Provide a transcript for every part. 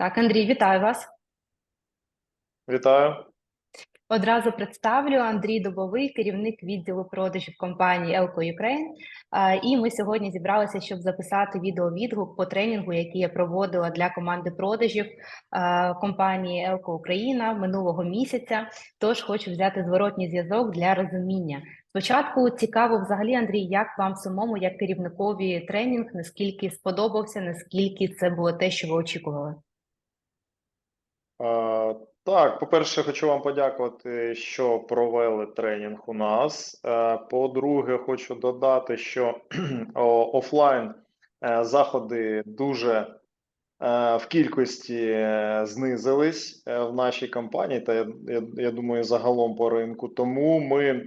Так, Андрій, вітаю вас. Вітаю. Одразу представлю Андрій Дубовий, керівник відділу продажів компанії Elko Ukraine. І ми сьогодні зібралися, щоб записати відеовідгук по тренінгу, який я проводила для команди продажів компанії Elko Україна минулого місяця. Тож хочу взяти зворотній зв'язок для розуміння. Спочатку цікаво, взагалі, Андрій, як вам самому, як керівникові тренінг, наскільки сподобався, наскільки це було те, що ви очікували? Так, по-перше, хочу вам подякувати, що провели тренінг у нас. Е, По-друге, хочу додати, що офлайн е, заходи дуже е, в кількості знизились в нашій компанії, та я, думаю, загалом по ринку. Тому ми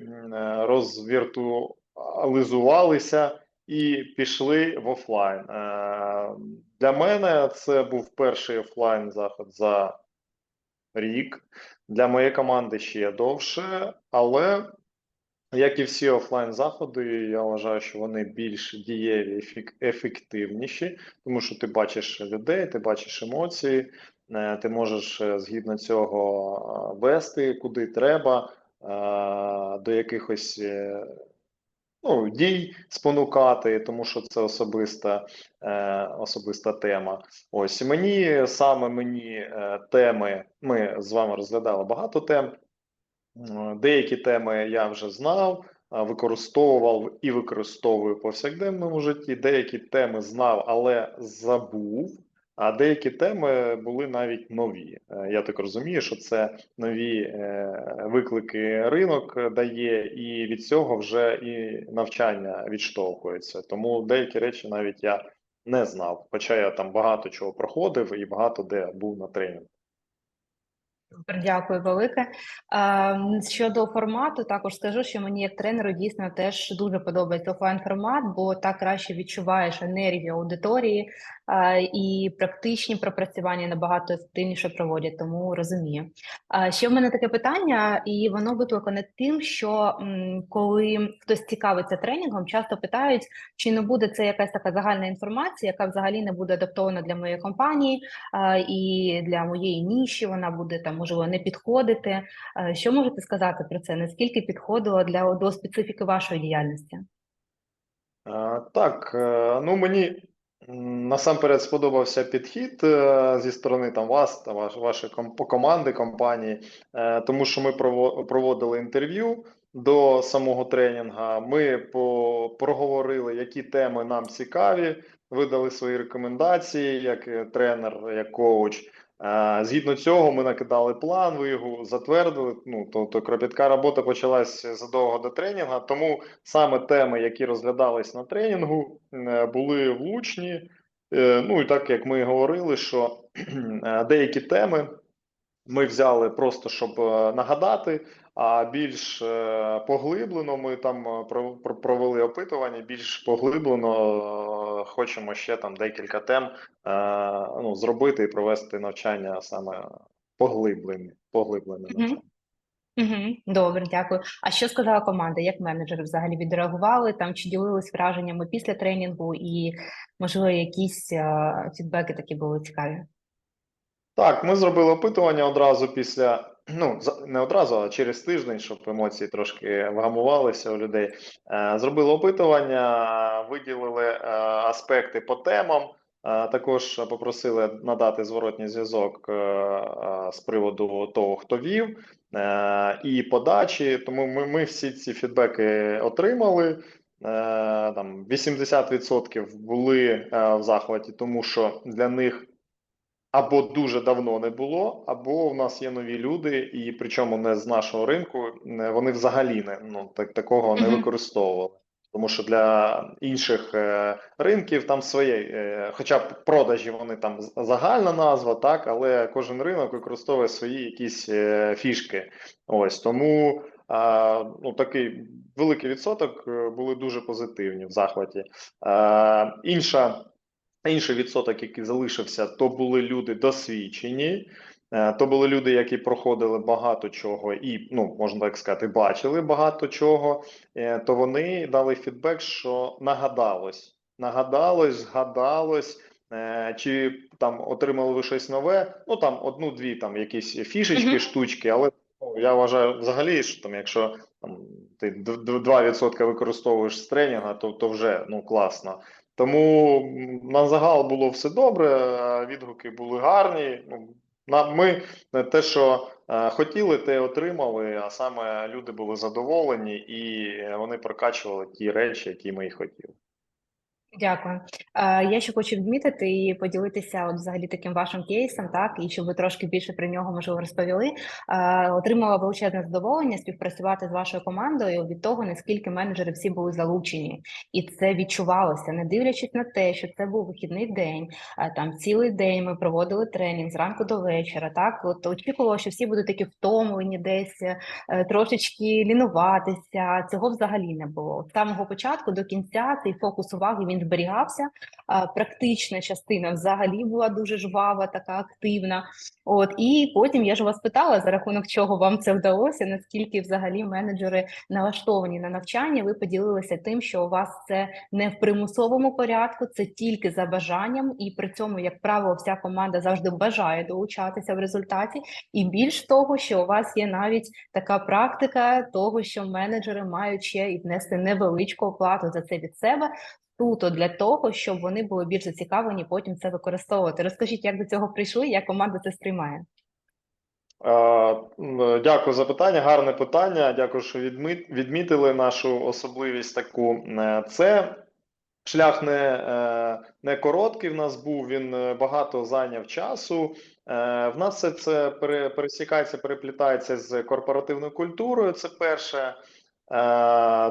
розвіртуалізувалися і пішли в офлайн. Для мене це був перший офлайн заход за рік. Для моєї команди ще довше, але як і всі офлайн заходи, я вважаю, що вони більш дієві, ефективніші, тому що ти бачиш людей, ти бачиш емоції, е, ти можеш е, згідно цього е, вести куди треба, до якихось ну, дій спонукати, тому що це особиста, е, особиста тема. Ось мені саме мені е, теми. Ми з вами розглядали багато тем. Деякі теми я вже знав, використовував і використовую повсякденному житті. Деякі теми знав, але забув. А деякі теми були навіть нові. Е, Я так розумію, що це нові е, виклики ринок дає, і від цього вже і навчання відштовхується. Тому деякі речі навіть я не знав, хоча я там багато чого проходив і багато де був на тренінгу. Дякую велике. Ем, Щодо формату, також скажу, що мені як тренеру дійсно теж дуже подобається офлайн формат, бо так краще відчуваєш енергію аудиторії е, і практичні пропрацювання набагато ефективніше проводять, тому розумію. Ще в мене таке питання, і воно викликане тим, що коли хтось цікавиться тренінгом, часто питають, чи не буде це якась така загальна інформація, яка взагалі не буде адаптована для моєї компанії і для моєї ніші вона буде там можливо не підходити. Е, Що можете сказати про це? Наскільки підходило для до специфіки вашої діяльності? Е, Так, е, ну мені насамперед сподобався підхід зі сторони там вас та ваш, вашої команди компанії, тому що ми проводили інтерв'ю до самого тренінгу. Ми по, проговорили, які теми нам цікаві, видали свої рекомендації як тренер, як коуч. Е, Згідно цього, ми накидали план, ви його затвердили. Ну тобто кропітка робота почалась задовго до тренінгу, тому саме теми, які розглядались на тренінгу, е, були влучні. Е, Ну і так як ми говорили, що е, деякі теми ми взяли просто щоб нагадати, а більш е, поглиблено ми там е, про- про- провели опитування, більш поглиблено е, хочемо ще там декілька тем ну, зробити і провести навчання саме поглиблене, поглиблене навчання. Угу, добре, дякую. А що сказала команда? Як менеджери взагалі відреагували там? Чи ділились враженнями після тренінгу, і можливо якісь фідбеки такі були цікаві? Так, ми зробили опитування одразу після, ну, не одразу, а через тиждень, щоб емоції трошки вгамувалися у людей. Е, Зробили опитування, виділили е, аспекти по темам. Е, Також попросили надати зворотній зв'язок з приводу того, хто вів, і подачі. Тому ми, ми всі ці фідбеки отримали. Там 80% були в захваті, тому що для них або дуже давно не було, або в нас є нові люди, і причому не з нашого ринку, вони взагалі не ну так такого не використовували. Тому що для інших е, ринків там своє, е, хоча б продажі вони там загальна назва, так, але кожен ринок використовує свої якісь е, фішки. Ось тому а, ну, такий великий відсоток е, були дуже позитивні в захваті. А, інша Інший відсоток, який залишився, то були люди досвідчені, е, то були люди, які проходили багато чого, і ну можна так сказати, бачили багато чого. е, То вони дали фідбек, що нагадалось, нагадалось, згадалось. е, чи там отримали ви щось нове. Ну там одну-дві там якісь фішечки, Мгм. штучки, але ну, я вважаю взагалі, що там, якщо там ти д- д- 2% використовуєш з тренінга, то, то вже ну класно. Тому на загал було все добре, відгуки були гарні. Ну, ми е, те, що е, хотіли, те отримали. А саме люди були задоволені і е, вони прокачували ті речі, які ми і хотіли. Дякую. Я ще хочу відмітити і поділитися от взагалі таким вашим кейсом, так, і щоб ви трошки більше про нього можливо розповіли. Отримала величезне задоволення співпрацювати з вашою командою від того, наскільки менеджери всі були залучені, і це відчувалося, не дивлячись на те, що це був вихідний день. Там цілий день ми проводили тренінг зранку до вечора. Так, от очікувала, що всі будуть такі втомлені, десь е, трошечки лінуватися. Цього взагалі не було. З самого початку до кінця цей фокус уваги він зберігався. Практична частина взагалі була дуже жвава, така активна. От і потім я ж вас питала, за рахунок чого вам це вдалося, наскільки взагалі менеджери налаштовані на навчання. Ви поділилися тим, що у вас це не в примусовому порядку, це тільки за бажанням, і при цьому, як правило, вся команда завжди бажає долучатися в результаті. І більш того, що у вас є навіть така практика того, що менеджери мають ще і внести невеличку оплату за це від себе. Суто для того, щоб вони були більш зацікавлені потім це використовувати. Розкажіть, як до цього прийшли, як команда це сприймає? Дякую за питання, гарне питання. Дякую, що відмітили нашу особливість таку. Е, Це шлях не, е, не короткий в нас був, він е, багато зайняв часу. В нас все це пересікається, переплітається з корпоративною культурою. Це перше.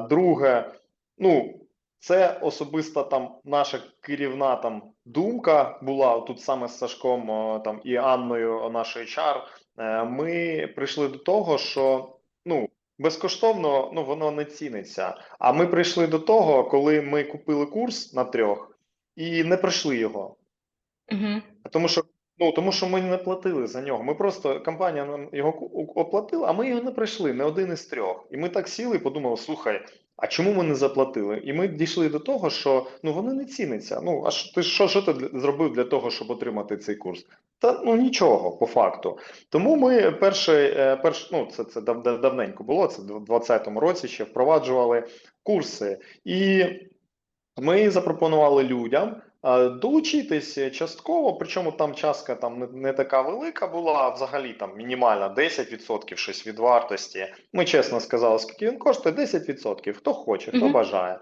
Друге, ну, це особиста там наша керівна там думка була тут саме з Сашком там і Анною, нашою HR. Е, Ми прийшли до того, що ну безкоштовно ну воно не ціниться. А ми прийшли до того, коли ми купили курс на трьох і не пройшли його. Угу. Тому що ну тому, що ми не платили за нього. Ми просто компанія нам його оплатила, а ми його не пройшли, не один із трьох. І ми так сіли і подумали: слухай, а чому ми не заплатили? І ми дійшли до того, що ну вони не ціняться. Ну а що ти що, що ти зробив для того, щоб отримати цей курс? Та ну нічого по факту. Тому ми перший, е, перш, ну це це дав, дав- давненько було. Це в 2020 році ще впроваджували курси, і ми запропонували людям долучитись частково, причому там частка там не, не така велика була, а взагалі там мінімальна 10% щось від вартості. Ми чесно сказали, скільки він коштує 10%. Хто хоче, хто Мгм. бажає.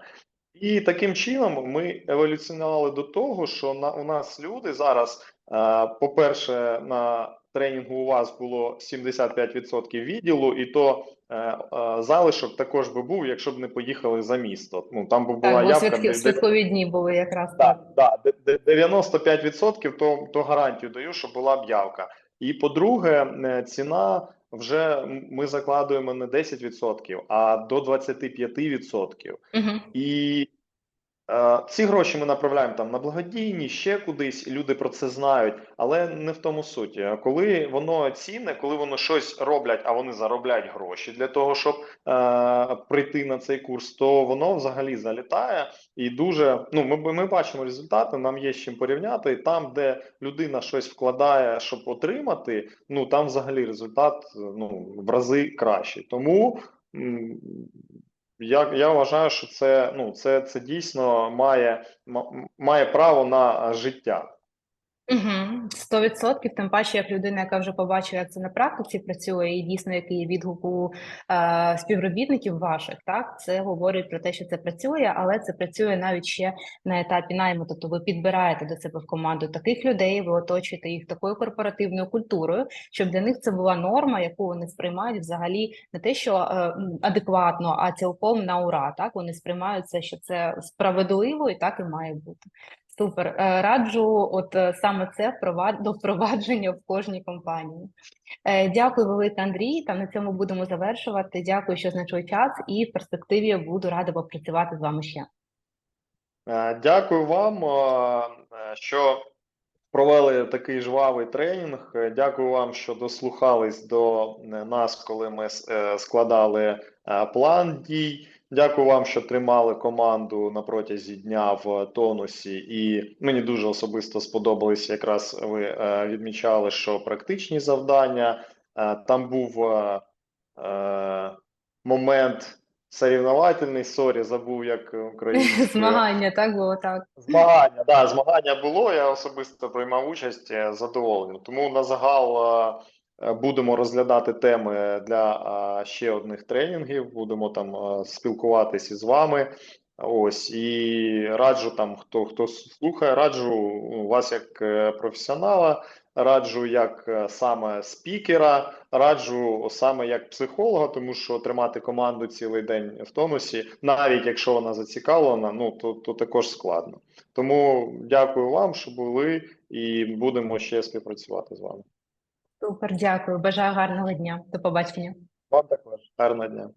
І таким чином ми еволюціонували до того, що на у нас люди зараз, е, по-перше, на тренінгу у вас було 75% відділу, і то е, е, залишок також би був, якщо б не поїхали за місто. Ну там би була Так, явка святки, де- святкові дні були якраз Да, да, де- де- 95% то, то гарантію даю, що була б явка. І по-друге, е, ціна вже ми закладуємо не 10%, а до 25%. Угу. І ці гроші ми направляємо там на благодійні, ще кудись, і люди про це знають, але не в тому суті. Коли воно цінне, коли вони щось роблять, а вони заробляють гроші для того, щоб е, прийти на цей курс, то воно взагалі залітає і дуже. Ну, ми, ми бачимо результати, нам є з чим порівняти. І там, де людина щось вкладає, щоб отримати, ну там взагалі результат ну, в рази кращий. Тому. Я, я вважаю, що це, ну, це, це дійсно має, має право на життя. Сто відсотків, тим паче, як людина, яка вже побачила, як це на практиці працює, і дійсно який відгук у е, співробітників ваших, так це говорить про те, що це працює, але це працює навіть ще на етапі найму. Тобто ви підбираєте до себе в команду таких людей, ви оточуєте їх такою корпоративною культурою, щоб для них це була норма, яку вони сприймають взагалі не те, що е, адекватно, а цілком на ура. Так вони сприймають це, що це справедливо, і так і має бути. Супер. Е, Раджу, от е, саме це до впровадження в кожній компанії. Е, Дякую, велике Андрій. Та на цьому будемо завершувати. Дякую, що знайшли час, і в перспективі буду рада попрацювати з вами ще. Дякую вам, що провели такий жвавий тренінг. Дякую вам, що дослухались до нас, коли ми складали план дій. Дякую вам, що тримали команду на протязі дня в тонусі. І мені дуже особисто сподобались. Якраз ви е, відмічали, що практичні завдання. Е, там був е, момент соревновательний, сорі, забув як українською. Змагання, так було так. Змагання, да, змагання було. Я особисто приймав участь задоволений. Тому на загал будемо розглядати теми для е, ще одних тренінгів. Будемо там е, спілкуватися з вами. Ось і раджу там, хто хто слухає, раджу вас як е, професіонала, раджу як е, саме спікера, раджу саме як психолога, тому що тримати команду цілий день в тонусі, навіть якщо вона зацікавлена, ну то, то також складно. Тому дякую вам, що були, і будемо ще співпрацювати з вами. Супер, дякую. Бажаю гарного дня. До побачення. Вам також гарного дня.